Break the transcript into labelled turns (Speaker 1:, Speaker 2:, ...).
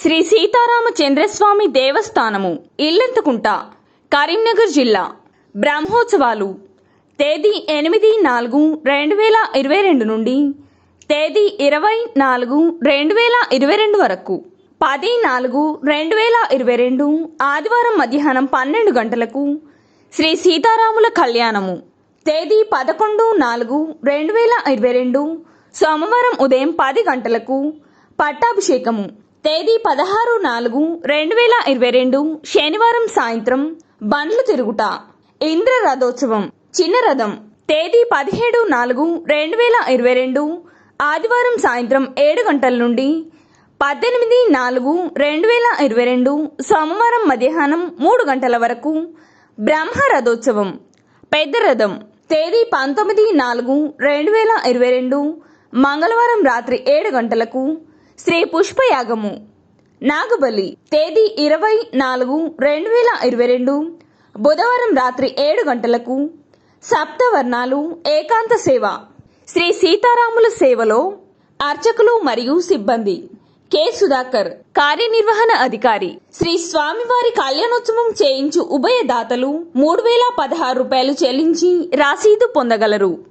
Speaker 1: శ్రీ సీతారామచంద్రస్వామి దేవస్థానము ఇల్లంతకుంట కరీంనగర్ జిల్లా. బ్రహ్మోత్సవాలు తేదీ ఎనిమిది నాలుగు రెండు వేల ఇరవై రెండు నుండి తేదీ ఇరవై నాలుగు రెండు వేల ఇరవై రెండు వరకు. పది నాలుగు రెండు వేల ఇరవై రెండు ఆదివారం మధ్యాహ్నం పన్నెండు గంటలకు శ్రీ సీతారాముల కళ్యాణము. తేదీ పదకొండు నాలుగు రెండు వేల ఇరవై రెండు సోమవారం ఉదయం పది గంటలకు పట్టాభిషేకము. తేదీ పదహారు నాలుగు రెండు వేల ఇరవై రెండు శనివారం సాయంత్రం బండ్లు తిరుగుట. ఇంద్ర రథోత్సవం చిన్న రథం. తేదీ పదిహేడు నాలుగు రెండు వేల ఇరవై రెండు ఆదివారం సాయంత్రం ఏడు గంటల నుండి పద్దెనిమిది నాలుగు రెండు వేల ఇరవై రెండు సోమవారం మధ్యాహ్నం మూడు గంటల వరకు బ్రహ్మ రథోత్సవం. పెద్ద రథం. తేదీ పంతొమ్మిది నాలుగు రెండు వేల ఇరవై రెండు మంగళవారం రాత్రి ఏడు గంటలకు శ్రీ పుష్పయాగము. నాగబలి తేదీ ఇరవై నాలుగు రెండు వేల ఇరవై రెండు. బుధవారం రాత్రి ఏడు గంటలకు సప్తవర్ణాలు ఏకాంత సేవ. శ్రీ సీతారాముల సేవలో అర్చకులు మరియు సిబ్బంది. కె. సుధాకర్ కార్యనిర్వహణ అధికారి. శ్రీ స్వామివారి కళ్యాణోత్సవం చేయించు ఉభయ దాతలు మూడు వేల పదహారు రూపాయలు చెల్లించి రసీదు పొందగలరు.